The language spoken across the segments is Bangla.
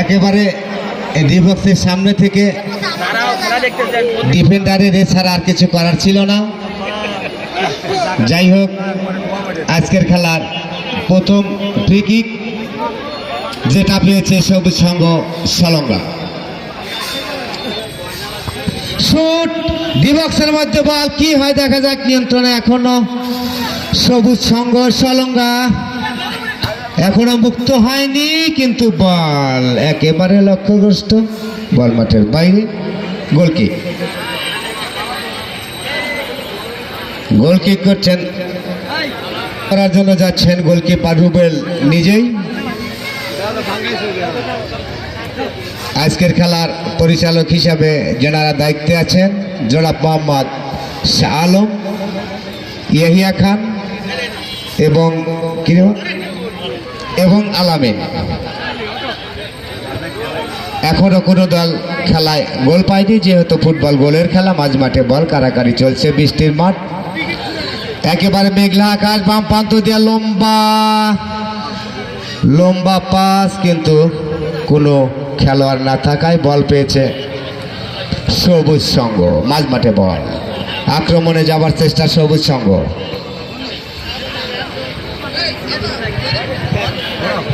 একেবারে ডিবক্সের সামনে থেকে। ডিফেন্ডারের এছাড়া আর কিছু করার ছিল না। যাই হোক, আজকের খেলার প্রথম ফ্রি কিক যেটা পেয়েছে সবুজ সংঘ সলঙ্গা শুট ডিবক্সের মধ্যে বল কি হয় দেখা যাক, নিয়ন্ত্রণে এখনও সবুজ সংঘ সলঙ্গা এখনও মুক্ত হয়নি, কিন্তু বল একেবারে লক্ষ্যগ্রস্ত। বল মাঠের বাইরে। গোলকি গোলকিক করছেন। করার জন্য যাচ্ছেন গোলকিপার রুবেল নিজেই। আজকের খেলার পরিচালক হিসাবে যেনারা দায়িত্বে আছেন জনাব মোহাম্মদ শাহ আলম, ইয়াহিয়া খান এবং কি? এবং আলামে। এখনও কোনো দল খেলায় গোল পায়নি, যেহেতু ফুটবল গোলের খেলা, মাঝ মাঠে বল কারাকারি চলছে বৃষ্টির মাঠ। একেবারে মেঘলা আকাশ, বাম প্রান্ত দিয়ে লম্বা লম্বা পাস, কিন্তু কোনো খেলোয়াড় না থাকায় বল পেয়েছে সবুজ সঙ্গ, মাঝ মাঠে বল। আক্রমণে যাবার চেষ্টা সবুজ সংঘ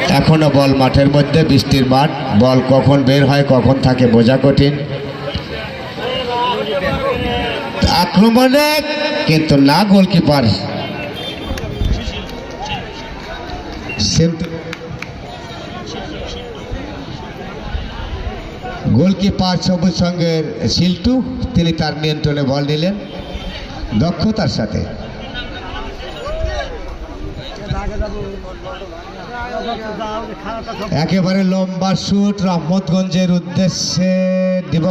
এখনও বল মাঠের মধ্যে, বৃষ্টির মাঠ। বল কখন বের হয়, কখন থাকে, বোঝা কঠিন। আক্রমণে কিন্তু না গোলকিপার। গোলকিপার সবুজ সঙ্গের শিল্টু, তিনি তার নিয়ন্ত্রণে বল নিলেন দক্ষতার সাথে। একেবারে লম্বা শুট রহমতগঞ্জের উদ্দেশ্যে দিবক